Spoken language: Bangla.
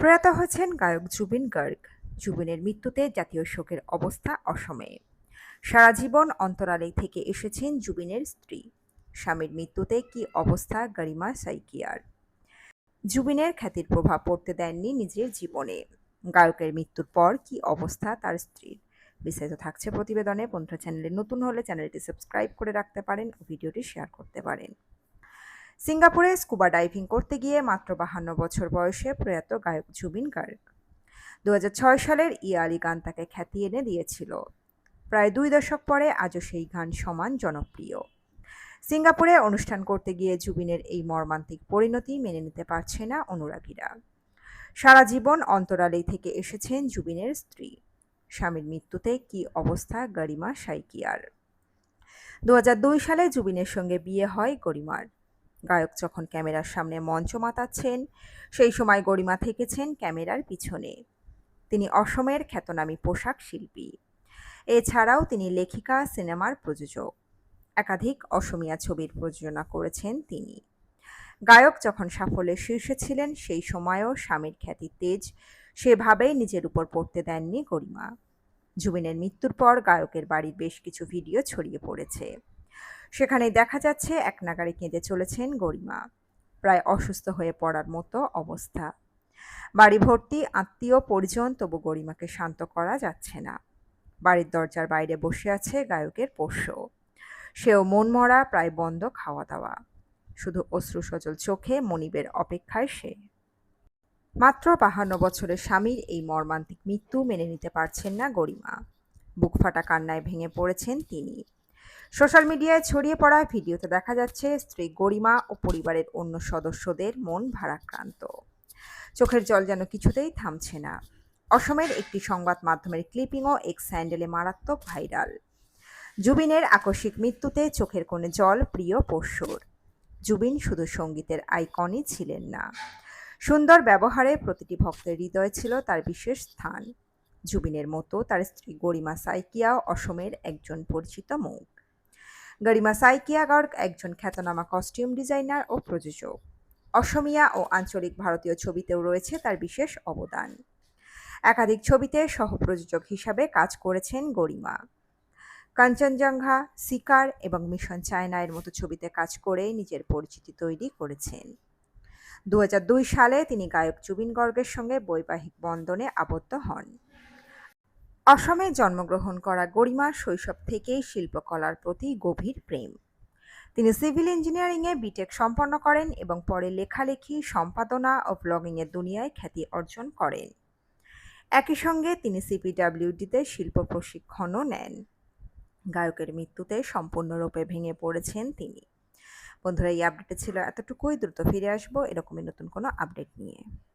প্রয়াত হয়েছেন গায়ক জুবিন গার্গ। জুবিনের মৃত্যুতে জাতীয় শোকের অবস্থা অসমে। সারা জীবন অন্তরালে থেকে এসেছেন জুবিনের স্ত্রী। স্বামীর মৃত্যুতে কি অবস্থা, গরিমা সাইকিয়ার? জুবিনের খ্যাতির প্রভাব পড়তে দেননি নিজের জীবনে। গায়কের মৃত্যুর পর কি অবস্থা তার স্ত্রীর? বিস্তারিত থাকছে প্রতিবেদনে। বন্ধুরা, চ্যানেলে নতুন হলে চ্যানেলটি সাবস্ক্রাইব করে রাখতে পারেন ও ভিডিওটি শেয়ার করতে পারেন। সিঙ্গাপুরে স্কুবা ডাইভিং করতে গিয়ে মাত্র বাহান্ন বছর বয়সে প্রয়াত গায়ক জুবিন গার্গ। দু হাজার ছয় সালের ইয়া আলী গান তাকে খ্যাতি এনে দিয়েছিল। প্রায় দুই দশক পরে আজও সেই গান সমান জনপ্রিয়। সিঙ্গাপুরে অনুষ্ঠান করতে গিয়ে জুবিনের এই মর্মান্তিক পরিণতি মেনে নিতে পারছে না অনুরাগীরা। সারা জীবন অন্তরালেই থেকে এসেছেন জুবিনের স্ত্রী। স্বামীর মৃত্যুতে কি অবস্থা গরিমা সাইকিয়ার? দু হাজার দুই সালে জুবিনের সঙ্গে বিয়ে হয় গরিমার। গায়ক যখন ক্যামেরার সামনে মঞ্চ মাতাচ্ছেন, সেই সময় গরিমা থেকেছেন ক্যামেরার পিছনে। তিনি অসমের খ্যাতনামী পোশাক শিল্পী। এছাড়াও তিনি লেখিকা, সিনেমার প্রযোজক। একাধিক অসমিয়া ছবির প্রযোজনা করেছেন তিনি। গায়ক যখন সাফল্যের শীর্ষে ছিলেন, সেই সময়ও স্বামীর খ্যাতি তেজ, সেভাবেই নিজের উপর পড়তে দেননি গরিমা। জুবিনের মৃত্যুর পর গায়কের বাড়ির বেশ কিছু ভিডিও ছড়িয়ে পড়েছে। সেখানে দেখা যাচ্ছে এক নাগারে কেঁদে চলেছেন গরিমা। প্রায় অসুস্থ হয়ে পড়ার মতো অবস্থা। বাড়ি ভর্তি, আত্মীয়, পরিজন, তবু গরিমাকে শান্ত করা যাচ্ছে না। বাড়ির দরজার বাইরে বসে আছে গায়কের পোষ্য। সেও মনমরা প্রায় বন্ধ খাওয়া দাওয়া শুধু অশ্রু সজল চোখে মনিবের অপেক্ষায় সে। মাত্র বাহান্ন বছরের স্বামীর এই মর্মান্তিক মৃত্যু মেনে নিতে পারছেন না গরিমা। বুক ফাটা কান্নায় ভেঙে পড়েছেন তিনি। সোশ্যাল মিডিয়ায় ছড়িয়ে পড়া ভিডিওতে দেখা যাচ্ছে স্ত্রী গরিমা ও পরিবারের অন্য সদস্যদের মন ভারাক্রান্ত। চোখের জল যেন কিছুতেই থামছে না। অসমের একটি সংবাদ মাধ্যমের ক্লিপিংও এক স্যান্ডেলে মারাত্মক ভাইরাল। জুবিনের আকস্মিক মৃত্যুতে চোখের কোণে জল, প্রিয় পশুর। জুবিন শুধু সঙ্গীতের আইকনই ছিলেন না। সুন্দর ব্যবহারে প্রতিটি ভক্তের হৃদয়ে ছিল তার বিশেষ স্থান। জুবিনের মতো তার স্ত্রী গরিমা সাইকিয়াও অসমের একজন পরিচিত মুখ গরিমা সাইকিয়া গর্গ একজন খ্যাতনামা কস্টিউম ডিজাইনার ও প্রযোজক। অসমিয়া ও আঞ্চলিক ভারতীয় ছবিতেও রয়েছে তার বিশেষ অবদান। একাধিক ছবিতে সহপ্রযোজক হিসাবে কাজ করেছেন গরিমা। কাঞ্চনজঙ্ঘা, শিকার এবং মিশন চায়না এর মতো ছবিতে কাজ করে নিজের পরিচিতি তৈরি করেছেন। দু হাজার দুই সালে তিনি গায়ক জুবিন গর্গের সঙ্গে বৈবাহিক বন্ধনে আবদ্ধ হন। অসমে জন্মগ্রহণ করা গরিমার শৈশব থেকেই শিল্পকলার প্রতি গভীর প্রেম। তিনি সিভিল ইঞ্জিনিয়ারিংয়ে বিটেক সম্পন্ন করেন এবং পরে লেখালেখি, সম্পাদনা ও ব্লগিংয়ের দুনিয়ায় খ্যাতি অর্জন করেন। একই সঙ্গে তিনি সিপিডাব্লিউডিতে শিল্প প্রশিক্ষণও নেন। গায়কের মৃত্যুতে সম্পূর্ণরূপে ভেঙে পড়েছেন তিনি। বন্ধুরা, এই আপডেটে ছিল এতটুকুই। দ্রুত ফিরে আসব। এরকমই নতুন কোনো আপডেট নিয়ে।